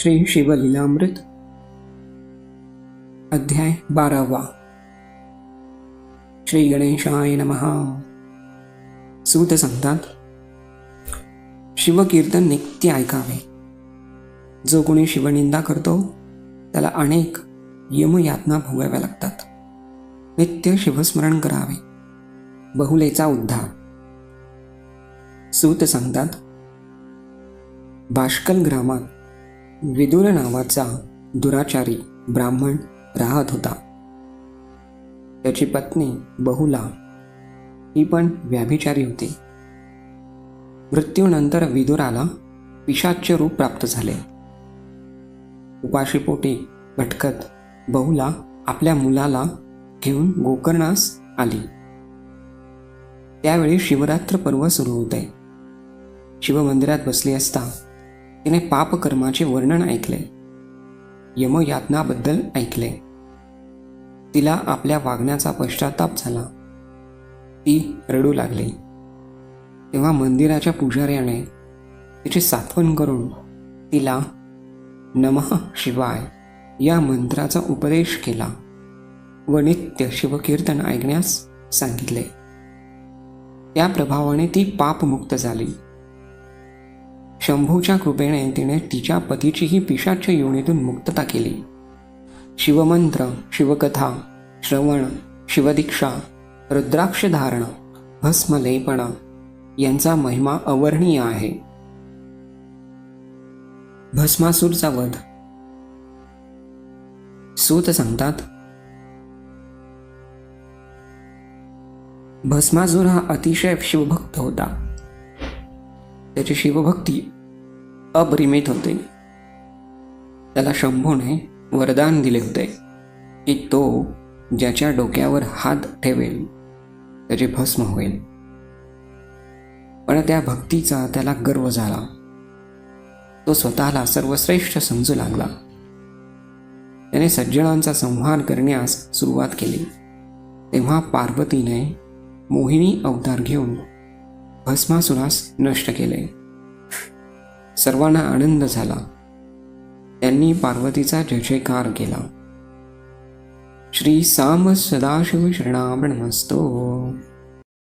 श्री शिवलीलामृत अध्याय बारावा. श्री गणेशाय नमहा सूत सांगतात शिवकीर्तन नित्य ऐकावे. जो कोणी शिवनिंदा करतो त्याला अनेक यमयातना भोगाव्या लागतात. नित्य शिवस्मरण करावे. बहुलेचा उद्धार. सूत सांगतात बाष्कल ग्रामात विदुर नावाचा दुराचारी ब्राह्मण राहत होता. त्याची पत्नी बहुला ही पण व्याभिचारी होती. मृत्यूनंतर विदुराला पिशाच्य रूप प्राप्त झाले. उपाशीपोटी भटकत बहुला आपल्या मुलाला घेऊन गोकर्णास आली. त्यावेळी शिवरात्र पर्व सुरू होते. शिवमंदिरात बसली असता तिने पापकर्माचे वर्णन ऐकले. यमयातनाबद्दल ऐकले. तिला आपल्या वागण्याचा पश्चाताप झाला. ती रडू लागली. तेव्हा मंदिराच्या पुजाऱ्याने तिची सातवण करून तिला नमः शिवाय या मंत्राचा उपदेश केला. व नित्य शिवकीर्तन ऐकण्यास सांगितले. त्या प्रभावाने ती पापमुक्त झाली. शंभूच्या कृपेने तिने तिच्या पतीचीही पिशाच्या योनीतून मुक्तता केली. शिवमंत्र शिवकथा श्रवण शिवदीक्षा रुद्राक्ष धारण भस्मलेपण यांचा महिमा अवर्णीय आहे. भस्मासूरचा वध. सूत सांगतात भस्मासूर हा अतिशय शिवभक्त होता. त्याची शिवभक्ती अपरिमित होते. त्याला शंभूने वरदान दिले होते की तो ज्याच्या डोक्यावर हात ठेवेल त्याचे भस्म होईल. पण त्या भक्तीचा त्याला गर्व झाला. तो स्वतःला सर्वश्रेष्ठ समजू लागला. त्याने सज्जनांचा संहार करण्यास सुरुवात केली. तेव्हा पार्वतीने मोहिनी अवतार घेऊन भस्मासुरास नष्ट केले. सर्वांना आनंद झाला. त्यांनी पार्वतीचा जयजयकार केला. श्री साम सदाशिव शरणामणमस्तो